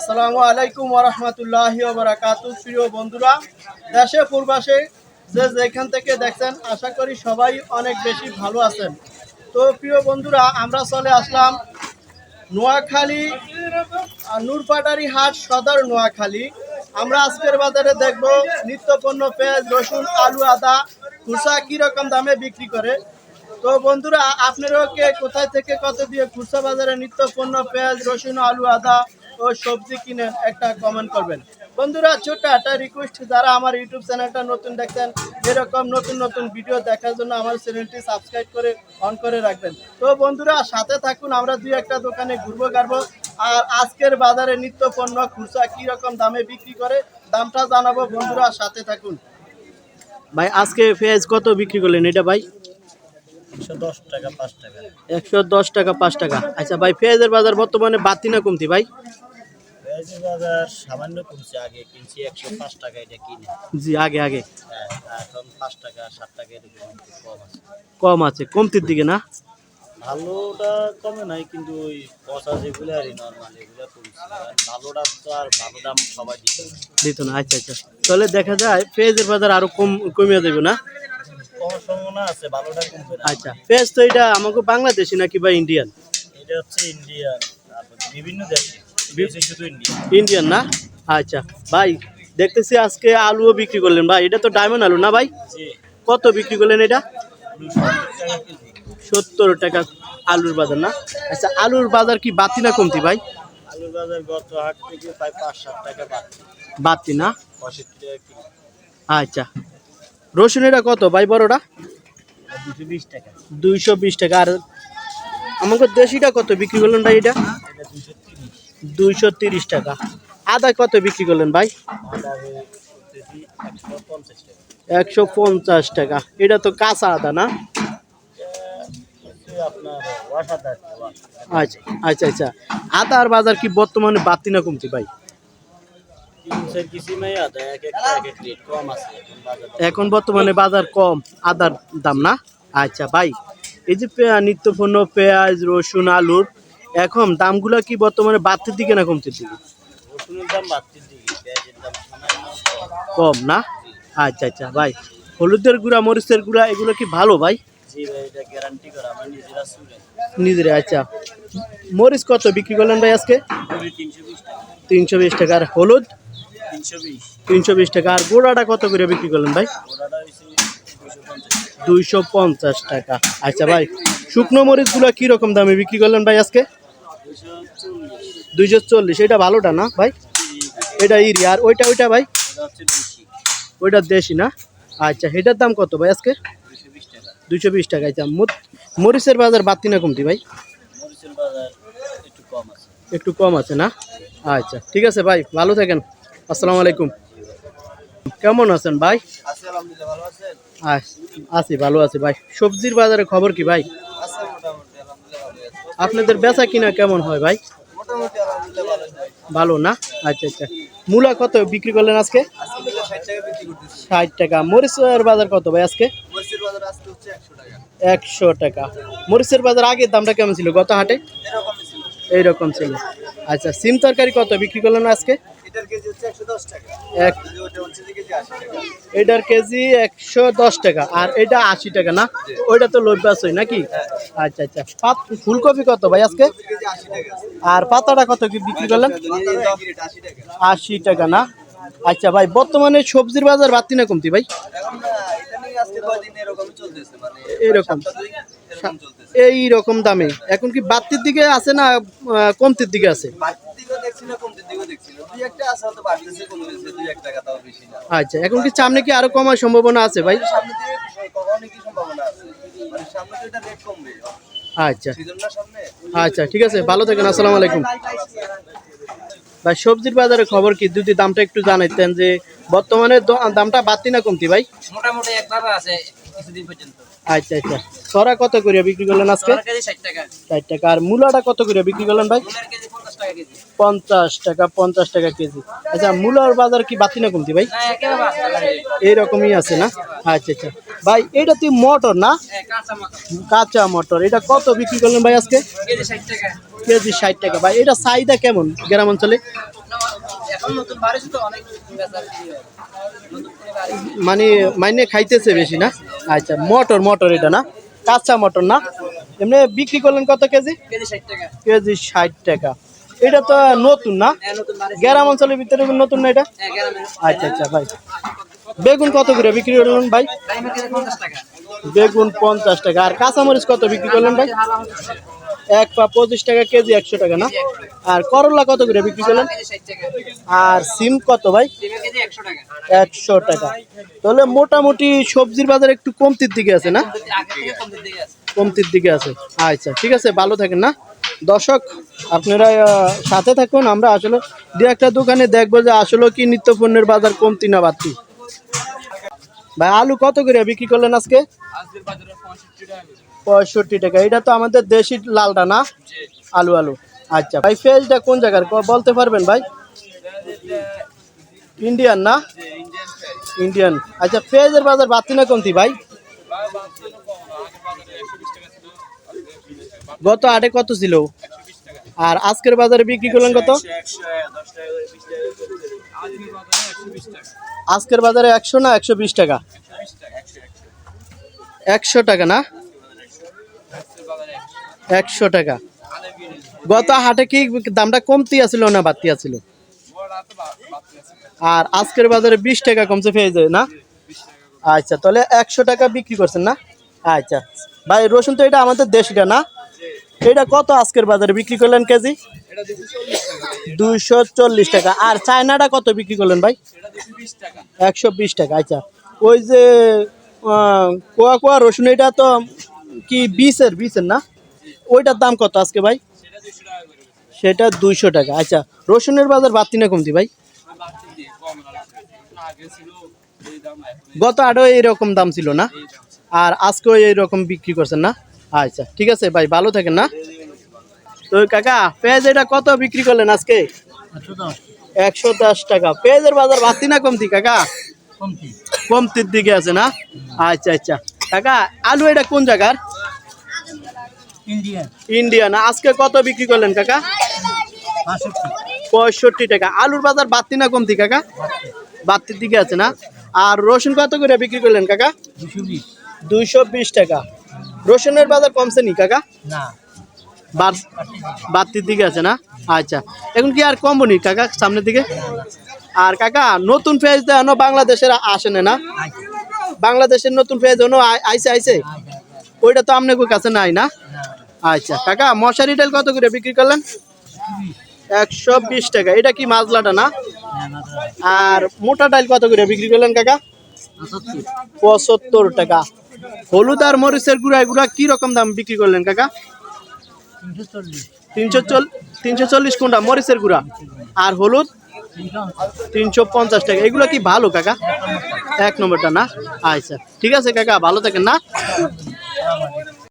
আসসালামু আলাইকুম ওরহমতুল্লাহ বারাকাতু প্রিয় বন্ধুরা, দেশে পূর্বাসে যে যেখান থেকে দেখছেন, আশা করি সবাই অনেক বেশি ভালো আছেন। তো প্রিয় বন্ধুরা, আমরা চলে আসলাম নোয়াখালী নূরপাটারি হাট, সদর নোয়াখালী। আমরা আজকের বাজারে দেখব নিত্যপণ্য পেঁয়াজ, রসুন, আলু, আদা খুচরা কীরকম দামে বিক্রি করে। তো বন্ধুরা, আপনারাও কে কোথায় থেকে কত দিয়ে খুচরা বাজারে নিত্যপণ্য পেঁয়াজ, রসুন, আলু, আদা ও সবজি কিনেন একটা কমেন্ট করবেন। বন্ধুরা ছোট্ট একটা রিকোয়েস্ট যারা আমার ইউটিউব চ্যানেলটা নতুন দেখছেন এরকম নতুন নতুন ভিডিও দেখার জন্য আমার চ্যানেলটি সাবস্ক্রাইব করে অন করে রাখবেন। তো বন্ধুরা সাথে থাকুন আমরা দুই একটা দোকানে ঘুরবো গাড়বো। আর আজকের বাজারে নিত্য পণ্য খুচরা কি রকম দামে বিক্রি করে দামটা জানাব বন্ধুরা সাথে থাকুন। ভাই আজকে পেঁয়াজ কত বিক্রি করলেন এটা ভাই? একশো দশ টাকা পাঁচ টাকা। একশো দশ টাকা পাঁচ টাকা। আচ্ছা ভাই পেঁয়াজের বাজার বর্তমানে বাতি না কমতি ভাই? পেঁয়াজের বাজার সামান্য কমছে আগে কিনছি একশো পাঁচ টাকা এটা কিনে। জি আগে আগে। হ্যাঁ এখন পাঁচ টাকা সাত টাকা এরকম কম আছে। কম আছে কমতির দিকে না? ভালোটা কমে নাই কিন্তু ওই পচা যেগুলো আর নর্মাল এগুলো কমছে। ভালোটা তো আর ভালো দাম সবাই দিতে না। আচ্ছা আচ্ছা। তাহলে দেখা যায় পেঁয়াজের বাজার আরও কম কমিয়ে দেবে না? কমার সম্ভাবনা আছে ভালোটা কমবে না। আচ্ছা পেঁয়াজ তো এটা আমাকে বাংলাদেশি নাকি বা ইন্ডিয়ান? এটা হচ্ছে ইন্ডিয়ান বিভিন্ন দেশে। ইন্ডিয়ান না? আচ্ছা ভাই দেখতেছি আজকে আলুও বিক্রি করলেন। ভাই এটা তো ডায়মন্ড আলু না ভাই? কত বিক্রি করলেন এটা? সত্তর টাকা আলুর বাজার না? আচ্ছা আলুর বাজার কি বাড়তি না কমতি ভাই? আলুর বাজার গত হাট থেকে প্রায় পাঁচ সাত টাকা বাড়তি। না? আচ্ছা। রসুন এটা কত ভাই বড়টা? দুইশো বিশ টাকা। আর আমাকে দেশিটা কত বিক্রি করলেন ভাই এটা? দুইশো তিরিশ টাকা। আদা কত বিক্রি করলেন ভাই? একশো পঞ্চাশ টাকা। এটা তো কাঁচা আদা না? আচ্ছা আচ্ছা আচ্ছা। আদার বাজার কি বর্তমানে বাড়তি না কমতি ভাই? এখন বর্তমানে বাজার কম, আদার দাম না? আচ্ছা ভাই, এই যে নিত্যপণ্য পেঁয়াজ, রসুন, আলুর এখন দামগুলো কি বর্তমানে বাড়তির দিকে না কমতির দিকে? কম। না? আচ্ছা আচ্ছা ভাই। হলুদের গুঁড়া মরিচের গুঁড়া এগুলো কি ভালো ভাই? নিজেরা আচ্ছা। মরিচ কত বিক্রি করলেন ভাই আজকে? তিনশো বিশ টাকা। আর হলুদ? তিনশো বিশ। টাকা। আর গোড়াটা কত করে বিক্রি করলেন ভাই? দুইশো পঞ্চাশ টাকা। আচ্ছা ভাই শুকনো মরিচগুলো কি রকম দামে বিক্রি করলেন ভাই আজকে? দুইশো চল্লিশ। এটা ভালোটা না ভাই? এটা ইরি। আর ওইটা ওইটা ভাই? ওইটা দেশি না? আচ্ছা এটার দাম কত ভাই আজকে? দুইশো বিশ টাকা। আচ্ছা মরিচের বাজার বাড়তি না কমতি ভাই? একটু কম আছে না? আচ্ছা ঠিক আছে ভাই ভালো থাকেন। আসসালামু আলাইকুম। কেমন আছেন ভাই? আছি ভালো আছি ভাই। সবজির বাজারে খবর কি ভাই? আপনাদের বেচা কিনা কেমন হয় ভাই? ভালো না? আচ্ছা আচ্ছা। মূলা কত বিক্রি করলেন আজকে? ষাট টাকা। মরিচের বাজার কত ভাই আজকে? একশো টাকা। মরিচের বাজার আগে দামটা কেমন ছিল? গত হাটে? এইরকম ছিল। আচ্ছা সিম তরকারি কত বিক্রি করলেন আজকে? এটার কেজি হচ্ছে একশো দশ টাকা। এক এটার কেজি একশো দশ টাকা আর এটা আশি টাকা না? ওইটা তো লভ্যাসই নাকি? আচ্ছা আচ্ছা। পাত- ফুলকপি কত ভাই আজকে? আর পাতাটা কত কি বিক্রি করলেন? আশি টাকা। না? আচ্ছা ভাই বর্তমানে সবজির বাজার বাড়তি না কমতি ভাই? মানে এরকম। চলতেছে। এই রকম দামে। এখন কি বাড়তির দিকে আছে না কমতির দিকে আছে? একটা আছে হয়তো বাড়তেছে কমতেছে দুই এক টাকা তাও বেশি না। আচ্ছা এখন কি সামনে কি আরও কমার সম্ভাবনা আছে ভাই? সামনে দিয়ে অনেকই সম্ভাবনা আছে। মানে সামনে তো এটা রেট কমবে। আচ্ছা। আচ্ছা ঠিক আছে ভালো থাকেন আসসালামু আলাইকুম। ভাই সবজির বাজারে খবর কি? যদি দামটা একটু জানাইতেন যে বর্তমানে দামটা বাড়তি না কমতি ভাই? মোটামুটি একভাবে আছে কিছুদিন পর্যন্ত। আচ্ছা আচ্ছা। সরা কত করে বিক্রি করলেন আজকে? ষাট টাকা। ষাট টাকা। আর মূলাটা কত করে বিক্রি করলেন ভাই? মুলার কেজি পঞ্চাশ টাকা পঞ্চাশ টাকা কেজি। আচ্ছা মূলার বাজার কি বাড়তি না কমতি ভাই? এইরকমই আছে না? আচ্ছা আচ্ছা। ভাই এটা তুই মটর না? হ্যাঁ কাঁচা মটর। এটা কত বিক্রি করলেন ভাই আজকে? কেজি ষাট টাকা। ভাই এটা চাহিদা কেমন গ্রাম অঞ্চলে। মানে মাইনে খাইতেছে বেশি না? আচ্ছা মটর মটর এটা না? কাঁচা মটর না? এমনি বিক্রি করলেন কত কেজি? কেজি ষাট টাকা। কেজি ষাট টাকা। এটা তো নতুন না? হ্যাঁ গ্রাম অঞ্চলের ভিতরে নতুন না এটা? হ্যাঁ আচ্ছা আচ্ছা ভাই। বেগুন কত করে বিক্রি করলেন ভাই? বেগুন পঞ্চাশ টাকা। আর কাঁচামরিচ কত বিক্রি করলেন ভাই? এক পা পঁচিশ টাকা কেজি একশো টাকা না? আর করলা কত করে বিক্রি করলেন? আর সিম কত ভাই? একশো টাকা। তাহলে মোটামুটি সবজির বাজার একটু কমতির দিকে আছে না? কমতির দিকে আছে। আচ্ছা ঠিক আছে ভালো থাকেন না। দর্শক আপনারা সাথে থাকুন আমরা আসলে দু একটা দোকানে দেখব যে আসলে কি নিত্য পণ্যের বাজার কমতি না বাড়তি। ভাই আলু কত করে বিক্রি করলেন আজকে? পঁয়ষট্টি টাকা এটা তো আমাদের দেশি লালটা না? আলু আলু। আচ্ছা ভাই ফেজটা কোন জায়গার? বলতে পারবেন ভাই? ইন্ডিয়ান না? ইন্ডিয়ান আচ্ছা ফেজের বাজার বাড়তি না কমতি ভাই? গত আটে কত ছিল? আর আজকের বাজারে বিক্রি করলেন কত? আজকের বাজারে একশো না একশো বিশ টাকা? একশো টাকা না? একশো টাকা। গত হাটে কি দামটা কমতি আছিল না বাড়তি আছিল? আর আজকের বাজারে বিশ টাকা কমছে পেয়ে যায়, না? আচ্ছা তাহলে একশো টাকা বিক্রি করছেন, না? আচ্ছা। ভাই, রসুন তো এটা আমাদের দেশটা, না? এটা কত আজকের বাজারে? বিক্রি করলেন কেজি? দুইশো চল্লিশ টাকা। আর চায়নাটা কত বিক্রি করলেন ভাই? একশো বিশ টাকা। আচ্ছা ওই যে কোয়া কোয়া রসুন, এটা তো কি বিশের বিশের না? ওইটার দাম কত আজকে ভাই? সেটা দুইশো টাকা। আচ্ছা রসুনের বাজার বাড়তি না কমতি ভাই? গত আরও এইরকম দাম ছিল না? আর আজকেও এইরকম বিক্রি করছেন না? আচ্ছা ঠিক আছে ভাই ভালো থাকেন না। তো কাকা পেঁয়াজ এটা কত বিক্রি করলেন আজকে? একশো দশ টাকা। পেঁয়াজের বাজার বাড়তি না কমতি কাকা? কমতির দিকে আছে না? আচ্ছা আচ্ছা। কাকা আলু এটা কোন জায়গার? ইন্ডিয়ান। ইন্ডিয়ান। আজকে কত বিক্রি করলেন কাকা? পঁয়ষট্টি টাকা। আলুর বাজার বাড়তি না কমতি কাকা? বাড়তির দিকে আছে না? আর রসুন কত করে বিক্রি করলেন কাকা? দুইশো বিশ টাকা। রসুনের বাজার কমছে নি কাকা? না। বাড়- বাড়তির দিকে আছে না? আচ্ছা। এখন কি আর কমবো নি কাকা সামনের দিকে? আর কাকা নতুন পেঁয়াজ দেওয়া বাংলাদেশের আসে না না? বাংলাদেশের নতুন পেঁয়াজ এনো আই- আইছে আইছে ওইটা তো আপনার কাছে নাই না? আচ্ছা কাকা মশারি ডাল কত করে বিক্রি করলেন? একশো বিশ টাকা। এটা কি মাজলাটা না? আর মোটা ডাল কত করে বিক্রি করলেন কাকা? পঁচাত্তর টাকা। হলুদ আর মরিচের গুঁড়া, এগুলা কি রকম দাম বিক্রি করলেন কাকা? তিনশো চল তিনশো চল্লিশ কোনটা? মরিচের গুঁড়া। আর হলুদ? তিনশো পঞ্চাশ টাকা। এগুলো কি ভালো কাকা? এক নম্বরটা না? আচ্ছা ঠিক আছে কাকা, ভালো থাকেন না।